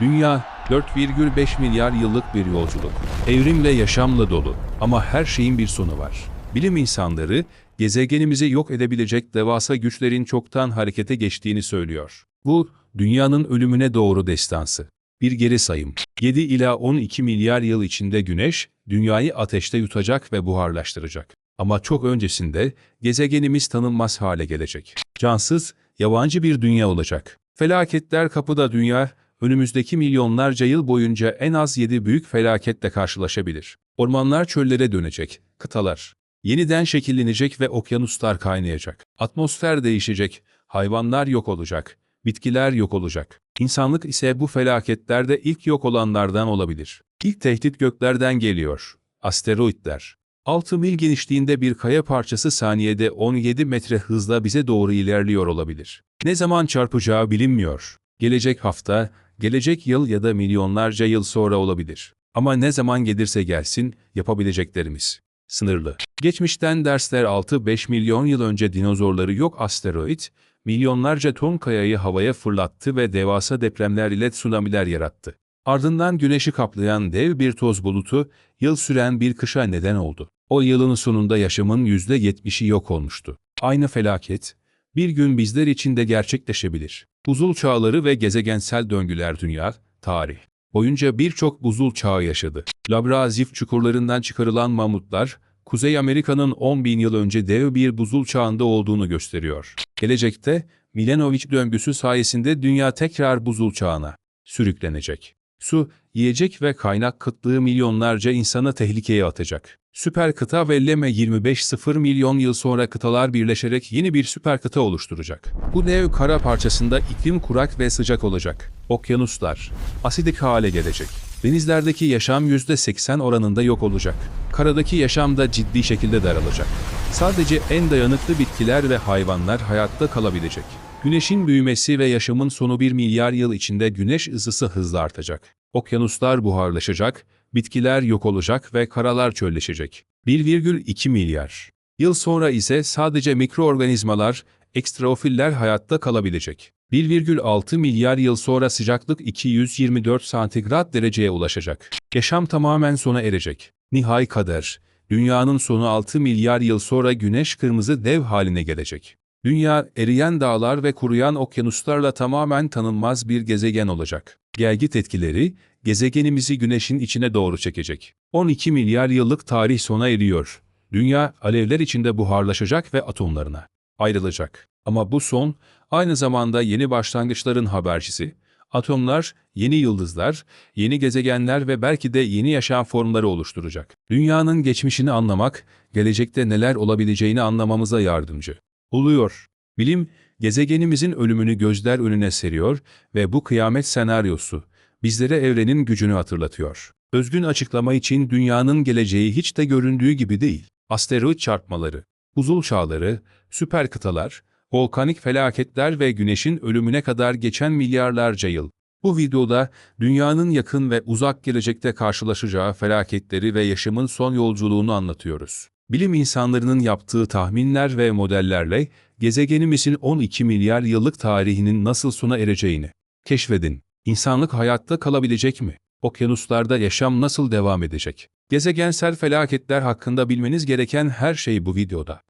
Dünya 4,5 milyar yıllık bir yolculuk. Evrimle yaşamla dolu ama her şeyin bir sonu var. Bilim insanları gezegenimizi yok edebilecek devasa güçlerin çoktan harekete geçtiğini söylüyor. Bu dünyanın ölümüne doğru destansı. Bir geri sayım. 7 ila 12 milyar yıl içinde Güneş dünyayı ateşte yutacak ve buharlaştıracak. Ama çok öncesinde gezegenimiz tanınmaz hale gelecek. Cansız, yabancı bir dünya olacak. Felaketler kapıda dünya, önümüzdeki milyonlarca yıl boyunca en az 7 büyük felaketle karşılaşabilir. Ormanlar çöllere dönecek, kıtalar yeniden şekillenecek ve okyanuslar kaynayacak. Atmosfer değişecek, hayvanlar yok olacak, bitkiler yok olacak. İnsanlık ise bu felaketlerde ilk yok olanlardan olabilir. İlk tehdit göklerden geliyor. Asteroidler. 6 mil genişliğinde bir kaya parçası saniyede 17 metre hızla bize doğru ilerliyor olabilir. Ne zaman çarpacağı bilinmiyor. Gelecek hafta, gelecek yıl ya da milyonlarca yıl sonra olabilir. Ama ne zaman gelirse gelsin, yapabileceklerimiz sınırlı. Geçmişten dersler 6-5 milyon yıl önce dinozorları yok asteroid, milyonlarca ton kayayı havaya fırlattı ve devasa depremler ile tsunamiler yarattı. Ardından güneşi kaplayan dev bir toz bulutu, yıl süren bir kışa neden oldu. O yılın sonunda yaşamın %70'i yok olmuştu. Aynı felaket, bir gün bizler için de gerçekleşebilir. Buzul çağları ve gezegensel döngüler dünya, tarih boyunca birçok buzul çağı yaşadı. Labrazif çukurlarından çıkarılan mamutlar, Kuzey Amerika'nın 10 bin yıl önce dev bir buzul çağında olduğunu gösteriyor. Gelecekte, Milanovic döngüsü sayesinde dünya tekrar buzul çağına sürüklenecek. Su, yiyecek ve kaynak kıtlığı milyonlarca insanı tehlikeye atacak. Süper kıta ve Leme 25-0 milyon yıl sonra kıtalar birleşerek yeni bir süper kıta oluşturacak. Bu dev kara parçasında iklim kurak ve sıcak olacak. Okyanuslar, asidik hale gelecek. Denizlerdeki yaşam %80 oranında yok olacak. Karadaki yaşam da ciddi şekilde daralacak. Sadece en dayanıklı bitkiler ve hayvanlar hayatta kalabilecek. Güneşin büyümesi ve yaşamın sonu 1 milyar yıl içinde güneş ısısı hızla artacak. Okyanuslar buharlaşacak, bitkiler yok olacak ve karalar çölleşecek. 1,2 milyar. Yıl sonra ise sadece mikroorganizmalar, ekstraofiller hayatta kalabilecek. 1,6 milyar yıl sonra sıcaklık 224 santigrat dereceye ulaşacak. Yaşam tamamen sona erecek. Nihai kader, dünyanın sonu 6 milyar yıl sonra güneş kırmızı dev haline gelecek. Dünya, eriyen dağlar ve kuruyan okyanuslarla tamamen tanınmaz bir gezegen olacak. Gelgit etkileri, gezegenimizi güneşin içine doğru çekecek. 12 milyar yıllık tarih sona eriyor. Dünya, alevler içinde buharlaşacak ve atomlarına ayrılacak. Ama bu son, aynı zamanda yeni başlangıçların habercisi. Atomlar, yeni yıldızlar, yeni gezegenler ve belki de yeni yaşam formları oluşturacak. Dünyanın geçmişini anlamak, gelecekte neler olabileceğini anlamamıza yardımcı oluyor. Bilim, gezegenimizin ölümünü gözler önüne seriyor ve bu kıyamet senaryosu bizlere evrenin gücünü hatırlatıyor. Özgün açıklama için dünyanın geleceği hiç de göründüğü gibi değil. Asteroid çarpmaları, buzul çağları, süper kıtalar, volkanik felaketler ve güneşin ölümüne kadar geçen milyarlarca yıl. Bu videoda dünyanın yakın ve uzak gelecekte karşılaşacağı felaketleri ve yaşamın son yolculuğunu anlatıyoruz. Bilim insanlarının yaptığı tahminler ve modellerle gezegenimizin 12 milyar yıllık tarihinin nasıl sona ereceğini keşfedin. İnsanlık hayatta kalabilecek mi? Okyanuslarda yaşam nasıl devam edecek? Gezegensel felaketler hakkında bilmeniz gereken her şey bu videoda.